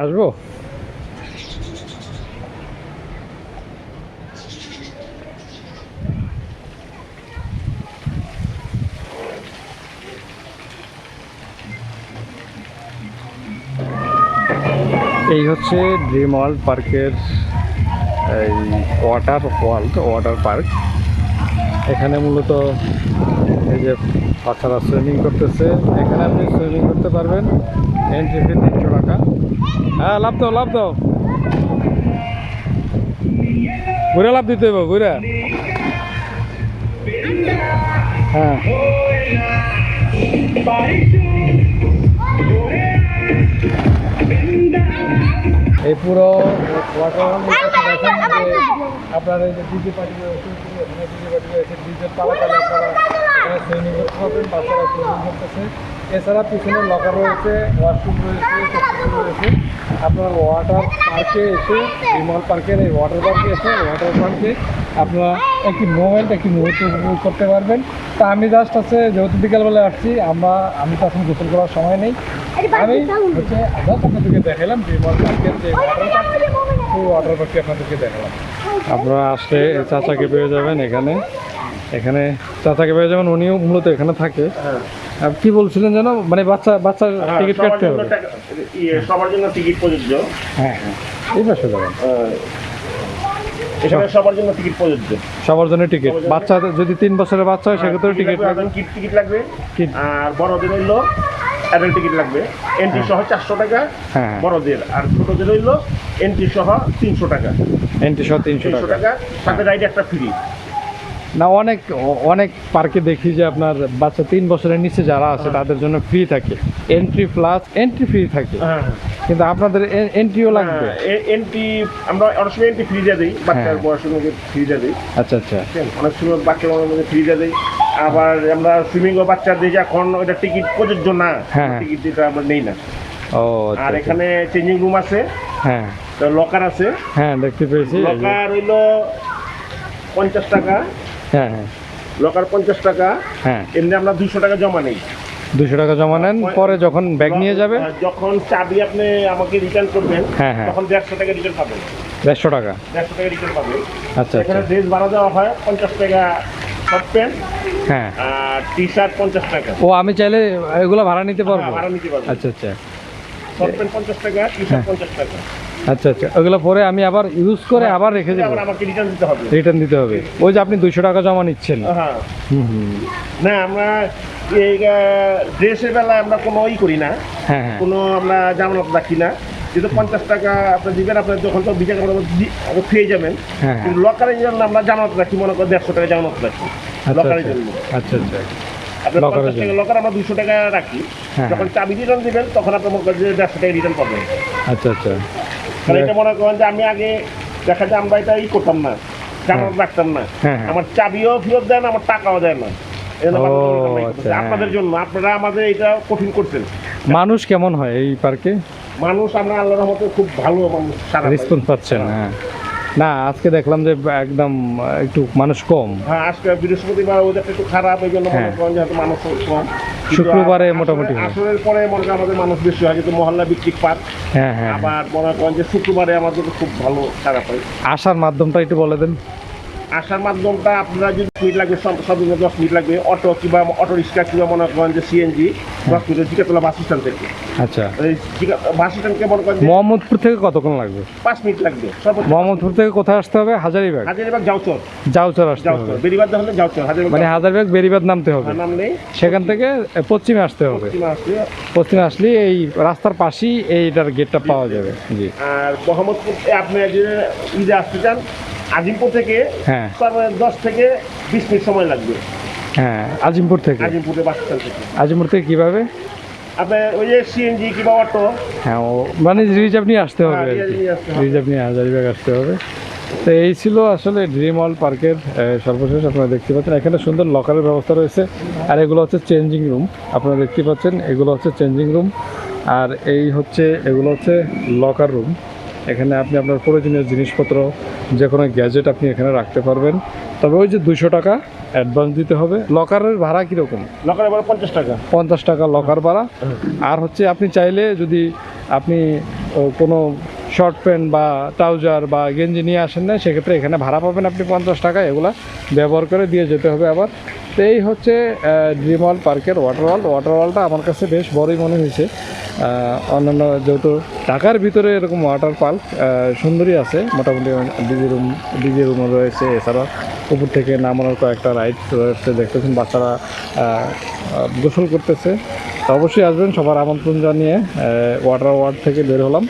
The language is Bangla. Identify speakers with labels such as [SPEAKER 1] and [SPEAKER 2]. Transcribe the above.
[SPEAKER 1] আসব এই হচ্ছে ড্রিম ওয়ার্ল্ড পার্কের এই ওয়াটার ওয়ার্ল্ড ওয়াটার পার্ক এখানে মূলত এই যে বাচ্চারা সুইমিং করতেছে, এখানে আপনি সুইমিং করতে পারবেন। এন্ট্রি ফি হ্যাঁ লাভ দাও লাভ দাও। ঘুরে লাভ দিতে হবে ঘুরে। হ্যাঁ। এই পুরো আপনার এই যে ডিজে পার্টি ডিজে পার্টি আপনারা সুইমিং করতে বাচ্চারা করতেছে। এছাড়া পিছনে লকার রয়েছে ওয়াশরুম রয়েছে সবকিছু রয়েছে। আপনারা ওয়াটার পার্কে এসে বিমল পার্কের এই ওয়াটার পার্কে এসে ওয়াটার পার্কে আপনারা একটি মোমেন্ট একটি মুহূর্ত উপভোগ করতে পারবেন। তা আমি জাস্ট আছে যেহেতু বিকালবেলা আসছি আমরা আমি তো এখন গোসল করার সময় নেই। আমি হচ্ছে আবার আপনাদেরকে দেখালাম বিমল পার্কের যে ওয়াটার পার্ক ওয়াটার পার্কটি আপনাদেরকে দেখালাম। আপনারা আসলে চাচাকে পেয়ে যাবেন এখানে। এখানে চাচাকে পেয়ে যেমন উনিও মূলত এখানে থাকে। আর কি বলছিলেন যেন? মানে বাচ্চা বাচ্চার
[SPEAKER 2] হ্যাঁ,
[SPEAKER 1] টিকিট
[SPEAKER 2] সবার
[SPEAKER 1] কাটতে হবে।
[SPEAKER 2] ইয়ে, সবার জন্য টিকিট প্রযোজ্য।
[SPEAKER 1] হ্যাঁ হ্যাঁ। এই পাশে যাবেন
[SPEAKER 2] এখানে সবার জন্য টিকিট প্রযোজ্য।
[SPEAKER 1] সবার জন্য টিকিট বাচ্চাদের যদি তিন বছরের বাচ্চা হয় সেক্ষেত্রেও টিকিট লাগবে
[SPEAKER 2] কিট টিকিট লাগবে। আর বড়দের হইল অ্যাডাল্ট টিকিট লাগবে। এন্ট্রি সহ চারশো টাকা
[SPEAKER 1] হ্যাঁ
[SPEAKER 2] বড়দের। আর ছোটদের হইল এন্ট্রি সহ তিনশো টাকা।
[SPEAKER 1] এন্ট্রি সহ তিনশো টাকা।
[SPEAKER 2] সাথে রাইড একটা ফ্রি
[SPEAKER 1] না অনেক অনেক পার্কে দেখি যে আপনার বাচ্চা তিন বছরের নিচে যারা আছে তাদের জন্য ফ্রি থাকে। এন্ট্রি প্লাস এন্ট্রি ফ্রি থাকে।
[SPEAKER 2] হ্যাঁ।
[SPEAKER 1] কিন্তু আপনাদের এন্ট্রিও লাগবে?
[SPEAKER 2] এন্ট্রি আমরা অনেক সময় এন্ট্রি ফ্রি দিয়ে দিই বাচ্চার
[SPEAKER 1] হ্যাঁ।
[SPEAKER 2] বয়সের মধ্যে ফ্রি দিয়ে দিই।
[SPEAKER 1] আচ্ছা আচ্ছা।
[SPEAKER 2] অনেক সময় বাচ্চার মধ্যে ফ্রি দিয়ে দিই। আবার আমরা সুইমিং ও বাচ্চাদের যে এখন ওটা টিকিট প্রযোজ্য না।
[SPEAKER 1] হ্যাঁ।
[SPEAKER 2] টিকিট দিতে আমরা নেই না।
[SPEAKER 1] ও আচ্ছা
[SPEAKER 2] আর
[SPEAKER 1] আচ্ছা।
[SPEAKER 2] এখানে চেঞ্জিং রুম আছে।
[SPEAKER 1] হ্যাঁ।
[SPEAKER 2] লকার আছে।
[SPEAKER 1] হ্যাঁ দেখতে পেয়েছি।
[SPEAKER 2] লকার হইল পঞ্চাশ টাকা।
[SPEAKER 1] হ্যাঁ হ্যাঁ।
[SPEAKER 2] লকার পঞ্চাশ টাকা।
[SPEAKER 1] হ্যাঁ।
[SPEAKER 2] এমনি আমরা দুশো টাকা জমা নেই।
[SPEAKER 1] দুশো টাকা জমা নেন পরে যখন ব্যাগ নিয়ে যাবে।
[SPEAKER 2] যখন চাবি আপনি আমাকে রিটার্ন করবেন
[SPEAKER 1] হ্যাঁ, হ্যাঁ।
[SPEAKER 2] তখন দেড়শো টাকা রিটার্ন পাবেন।
[SPEAKER 1] দেড়শো টাকা।
[SPEAKER 2] দেড়শো টাকা রিটার্ন পাবেন।
[SPEAKER 1] আচ্ছা
[SPEAKER 2] এখানে
[SPEAKER 1] আচ্ছা।
[SPEAKER 2] ড্রেস ভাড়া দেওয়া হয় পঞ্চাশ টাকা শর্ট প্যান্ট
[SPEAKER 1] হ্যাঁ।
[SPEAKER 2] আর টি শার্ট পঞ্চাশ টাকা।
[SPEAKER 1] ও আমি চাইলে এগুলো ভাড়া নিতে পারব?
[SPEAKER 2] হ্যাঁ, ভাড়া নিতে পারবেন
[SPEAKER 1] আচ্ছা আচ্ছা।
[SPEAKER 2] শর্ট পঞ্চাশ টাকা টি শার্ট পঞ্চাশ টাকা।
[SPEAKER 1] আচ্ছা আচ্ছা। ওগুলো পরে আমি আবার ইউজ করে আবার রেখে দেবো।
[SPEAKER 2] আমাকে রিটার্ন দিতে হবে।
[SPEAKER 1] রিটার্ন দিতে হবে। ওই যে আপনি দুশো টাকা জমা নিচ্ছেন।
[SPEAKER 2] হ্যাঁ। না আমরা এই ড্রেসের বেলায় আমরা কোনো ই করি না।
[SPEAKER 1] হ্যাঁ হ্যাঁ।
[SPEAKER 2] কোনো আমরা জামানত রাখি না। যেহেতু পঞ্চাশ টাকা আপনার দিবেন আপনার যখন তো বিচার করে পেয়ে যাবেন।
[SPEAKER 1] হ্যাঁ, হ্যাঁ।
[SPEAKER 2] কিন্তু লকারের জন্য আমরা জামানত রাখি মনে করেন দেড়শো টাকা জামানত রাখি।
[SPEAKER 1] আচ্ছা
[SPEAKER 2] লকারের
[SPEAKER 1] আচ্ছা।
[SPEAKER 2] জন্য।
[SPEAKER 1] আচ্ছা আচ্ছা।
[SPEAKER 2] আপনার পঞ্চাশ টাকা লকার আমরা দুশো টাকা রাখি।
[SPEAKER 1] হ্যাঁ,
[SPEAKER 2] যখন চাবি রিটার্ন দিবেন তখন আপনার দেড়শো টাকা রিটার্ন
[SPEAKER 1] আচ্ছা আচ্ছা।
[SPEAKER 2] এটা মনে করেন যে আমি আগে দেখা যায় আমরা এটা ই করতাম না জামানত রাখতাম না।
[SPEAKER 1] হ্যাঁ, হ্যাঁ।
[SPEAKER 2] আমার চাবিও ফেরত দেয় না আমার টাকাও দেয় না।
[SPEAKER 1] আচ্ছা,
[SPEAKER 2] আপনাদের
[SPEAKER 1] হ্যাঁ।
[SPEAKER 2] জন্য আপনারা আমাদের এটা কঠিন করছেন।
[SPEAKER 1] মানুষ কেমন হয় এই পার্কে
[SPEAKER 2] মানুষ আমরা আল্লাহর রহমতে খুব ভালো মানুষ
[SPEAKER 1] রেসপন্স পাচ্ছেন হ্যাঁ। না আজকে দেখলাম যে একদম একটু মানুষ কম।
[SPEAKER 2] হ্যাঁ আজকে বৃহস্পতিবার ওদের একটু খারাপ এই জন্য মনে
[SPEAKER 1] হ্যাঁ।
[SPEAKER 2] করেন যে মানুষ কম।
[SPEAKER 1] শুক্রবারে মোটামুটি
[SPEAKER 2] আসরের পরে মনে করেন আমাদের মানুষ বেশি হয় যেহেতু মহল্লা বিক্রিক পার্ক।
[SPEAKER 1] হ্যাঁ হ্যাঁ। হ্যাঁ।
[SPEAKER 2] আবার মনে করেন যে শুক্রবারে আমাদের খুব ভালো খারাপ হয়।
[SPEAKER 1] আসার মাধ্যমটা একটু বলে দেন।
[SPEAKER 2] আসার মাধ্যমটা আপনারা যদি মিনিট লাগবে সব সর্বনিম্ন দশ মিনিট লাগবে। অটো কিংবা অটো রিক্সা কিংবা মনে করেন যে সিএনজি দশ মিনিট জিকাতলা বাস স্ট্যান্ড থেকে।
[SPEAKER 1] আচ্ছা।
[SPEAKER 2] বাস স্ট্যান্ডকে মনে করেন
[SPEAKER 1] মোহাম্মদপুর থেকে কতক্ষণ লাগবে?
[SPEAKER 2] পাঁচ মিনিট লাগবে।
[SPEAKER 1] মোহাম্মদপুর থেকে কোথায় আসতে হবে? হাজারিবাগ?
[SPEAKER 2] হাজারিবাগ যাওচর।
[SPEAKER 1] যাওচর আসতে হবে।
[SPEAKER 2] বেরিবাদ হলে যাওচর হাজারিবাগ
[SPEAKER 1] মানে হাজারিবাগ বেরিবাদ নামতে হবে।
[SPEAKER 2] নাম নেই
[SPEAKER 1] সেখান থেকে পশ্চিমে আসতে হবে।
[SPEAKER 2] পশ্চিমে
[SPEAKER 1] পশ্চিমে আসলে এই রাস্তার পাশেই এইটার গেটটা পাওয়া যাবে। জি।
[SPEAKER 2] আর মোহাম্মদপুর আপনি যে ঈদে আসতে চান আজিমপুর থেকে
[SPEAKER 1] হ্যাঁ।
[SPEAKER 2] তার দশ থেকে বিশ মিনিট সময় লাগবে।
[SPEAKER 1] হ্যাঁ আজিমপুর থেকে?
[SPEAKER 2] আজিমপুরে বাস স্ট্যান্ড থেকে।
[SPEAKER 1] আজিমপুর থেকে কীভাবে?
[SPEAKER 2] ওই যে সিএনজি কিংবা অটো
[SPEAKER 1] হ্যাঁ ও মানে রিজার্ভ নিয়ে আসতে হবে
[SPEAKER 2] হ্যাঁ,
[SPEAKER 1] আর কি।
[SPEAKER 2] রিজার্ভ নিয়ে।
[SPEAKER 1] হাজারিবাগ আসতে হবে। তো এই ছিল আসলে ড্রিম ওয়ার্ল্ড পার্কের সর্বশেষ আপনারা দেখতে পাচ্ছেন। এখানে সুন্দর লকারের ব্যবস্থা রয়েছে। আর এগুলো হচ্ছে চেঞ্জিং রুম আপনারা দেখতে পাচ্ছেন এগুলো হচ্ছে চেঞ্জিং রুম আর এই হচ্ছে এগুলো হচ্ছে লকার রুম এখানে আপনি আপনার প্রয়োজনীয় জিনিসপত্র যে কোনো গ্যাজেট আপনি এখানে রাখতে পারবেন। তবে ওই যে দুশো টাকা অ্যাডভান্স দিতে হবে। লকারের ভাড়া কীরকম?
[SPEAKER 2] লকারে ভাড়া পঞ্চাশ টাকা।
[SPEAKER 1] পঞ্চাশ টাকা লকার ভাড়া। আর হচ্ছে আপনি চাইলে যদি আপনি কোনো শর্ট প্যান্ট বা ট্রাউজার বা গেঞ্জি নিয়ে আসেন না সেক্ষেত্রে এখানে ভাড়া পাবেন আপনি পঞ্চাশ টাকা। এগুলা ব্যবহার করে দিয়ে যেতে হবে আবার। তো এই হচ্ছে ড্রিমওয়াল পার্কের ওয়াটারওয়াল ওয়াটারওয়ালটা আমার কাছে বেশ বড়ই মনে হয়েছে। অন্যান্য যেহেতু ঢাকার ভিতরে এরকম ওয়াটার পার্ক সুন্দরই আছে। মোটামুটি ডিজি রুম ডিজি রুমও রয়েছে। এছাড়া উপর থেকে নামানোর কয়েকটা রাইড রয়েছে। দেখতেছেন বাচ্চারা গোসল করতেছে। অবশ্যই আসবেন, সবার আমন্ত্রণ জানিয়ে ওয়াটার ওয়ার্ড থেকে বের হলাম।